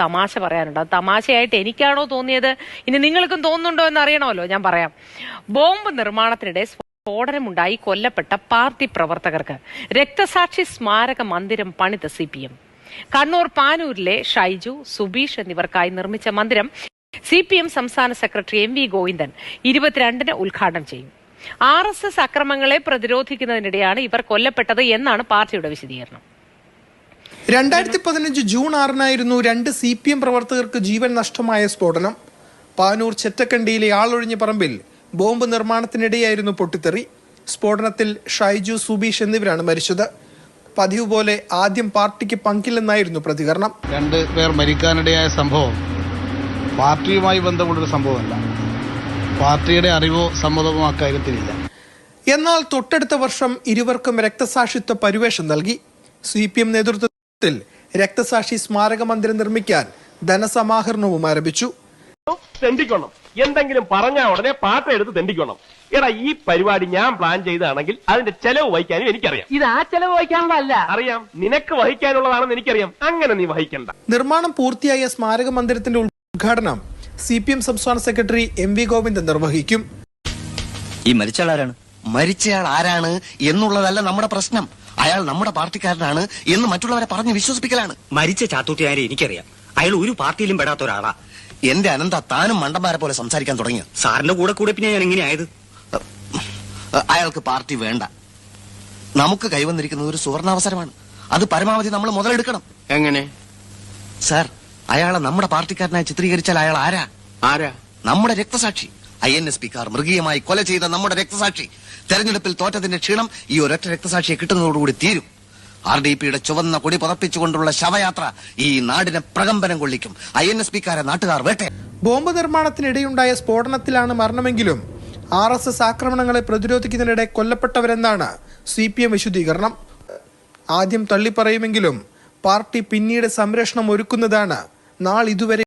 തമാശ പറയാനുണ്ട്. അത് തമാശയായിട്ട് എനിക്കാണോ തോന്നിയത്? ഇനി നിങ്ങൾക്കും തോന്നുന്നുണ്ടോ എന്ന് അറിയണമല്ലോ ഞാൻ പറയാം. ബോംബ് നിർമ്മാണത്തിനിടെ സ്ഫോടനമുണ്ടായി കൊല്ലപ്പെട്ട പാർട്ടി പ്രവർത്തകർക്ക് രക്തസാക്ഷി സ്മാരക മന്ദിരം പണിത സി പി എം. കണ്ണൂർ പാനൂരിലെ ഷൈജു സുബീഷ് എന്നിവർക്കായി നിർമ്മിച്ച മന്ദിരം സി പി എം സംസ്ഥാന സെക്രട്ടറി എം വി ഗോവിന്ദൻ ഇരുപത്തിരണ്ടിന് ഉദ്ഘാടനം ചെയ്യും. ആർ എസ് എസ് അക്രമങ്ങളെ പ്രതിരോധിക്കുന്നതിനിടെയാണ് ഇവർ കൊല്ലപ്പെട്ടത് എന്നാണ് പാർട്ടിയുടെ വിശദീകരണം. രണ്ടായിരത്തി പതിനഞ്ച് ജൂൺ ആറിനായിരുന്നു രണ്ട് സി പി എം പ്രവർത്തകർക്ക് ജീവൻ നഷ്ടമായ സ്ഫോടനം. പാനൂർ ചെറ്റക്കണ്ടിയിലെ ആളൊഴിഞ്ഞ പറമ്പിൽ ബോംബ് നിർമ്മാണത്തിനിടെയായിരുന്നു പൊട്ടിത്തെറി. സ്ഫോടനത്തിൽ ഷൈജു സുബീഷ് എന്നിവരാണ് മരിച്ചത്. പതിവ് പോലെ ആദ്യം പാർട്ടിക്ക് പങ്കില്ലെന്നായിരുന്നു പ്രതികരണം. രണ്ട് പേർ മരിക്കാനിടയായ സംഭവം പാർട്ടിയുമായി ബന്ധമുള്ളൊരു സംഭവമല്ല. പാർട്ടിയുടെ അറിവോ സമ്മതമോ അക്കാര്യത്തിലില്ല. എന്നാൽ തൊട്ടടുത്ത വർഷം ഇരുവർക്കും രക്തസാക്ഷിത്വ പരിവേഷം നൽകി. സി പി എം നേതൃത്വത്തിൽ രക്തസാക്ഷി സ്മാരക മന്ദിരം നിർമ്മിക്കാൻ ധനസമാഹരണവും ആരംഭിച്ചു. തെണ്ടിക്കണം. എന്തെങ്കിലും പറഞ്ഞാ ഉടനെ പാട്ട എടുത്ത് തെണ്ടിക്കണം. എടാ ഈ പരിപാടി ഞാൻ പ്ലാൻ ചെയ്താണെങ്കിൽ അതിന്റെ ചെലവ് വഹിക്കാനും എനിക്കറിയാം. ഇത് ആ ചെലവ് വഹിക്കാനുള്ളതല്ല. അറിയാം. നിനക്ക് വഹിക്കാനുള്ളതാണെന്ന് എനിക്കറിയാം. അങ്ങനെ നീ വഹിക്കണ്ട. നിർമ്മാണം പൂർത്തിയായ സ്മാരക മന്ദിരത്തിന്റെ ഉദ്ഘാടനം സി പി എം സംസ്ഥാന സെക്രട്ടറി എം വി ഗോവിന്ദൻ നിർവഹിക്കും. ഈ മരിച്ചയാൾ ആരാണ് മരിച്ചയാൾ ആരാണ് എന്നുള്ളതല്ല നമ്മുടെ പ്രശ്നം. അയാൾ നമ്മുടെ പാർട്ടിക്കാരനാണ് എന്ന് മറ്റുള്ളവരെ പറഞ്ഞ് വിശ്വസിപ്പിക്കലാണ്. മരിച്ച ചാത്തൂട്ടിയാരെ എനിക്കറിയാം. അയാൾ ഒരു പാർട്ടിയിലും പെടാത്ത ഒരാളാ. എന്റെ അനന്ത താനും മണ്ടന്മാരെ പോലെ സംസാരിക്കാൻ തുടങ്ങി. സാറിന്റെ കൂടെ കൂടെ പിന്നെ ഞാൻ എങ്ങനെയായത്? അയാൾക്ക് പാർട്ടി വേണ്ട. നമുക്ക് കൈവന്നിരിക്കുന്നത് ഒരു സുവർണാവസരമാണ്. അത് പരമാവധി നമ്മൾ മുതലെടുക്കണം. എങ്ങനെ? സാർ അയാളെ നമ്മുടെ പാർട്ടിക്കാരനായി ചിത്രീകരിച്ചാൽ അയാൾ ആരാ? ആരാ? നമ്മുടെ രക്തസാക്ഷി. ഐ എൻ എസ് പിക്കാർ മൃഗീയമായി കൊല ചെയ്ത നമ്മുടെ രക്തസാക്ഷി. തെരഞ്ഞെടുപ്പിൽ തോറ്റതിന്റെ ക്ഷീണം ഈ ഒരൊറ്റ രക്തസാക്ഷിയെ കിട്ടുന്നതോടുകൂടി തീരും. ആർ ഡി പിയുടെ ചുവന്ന കൊടി പതപ്പിച്ചുകൊണ്ടുള്ള ശവയാത്ര ഈ നാടിനെ പ്രകമ്പനം കൊള്ളിക്കും. ഐ എൻ എസ് പിക്കാരെ നാട്ടുകാർ വേട്ടെ ബോംബ് നിർമ്മാണത്തിനിടെയുണ്ടായ സ്ഫോടനത്തിലാണ് മരണമെങ്കിലും ആർ എസ് എസ് ആക്രമണങ്ങളെ പ്രതിരോധിക്കുന്നതിനിടെ കൊല്ലപ്പെട്ടവരെന്നാണ് സി പി എം വിശദീകരണം. ആദ്യം തള്ളിപ്പറയുമെങ്കിലും പാർട്ടി പിന്നീട് സംരക്ഷണം ഒരുക്കുന്നതാണ് നാളിതുവരെ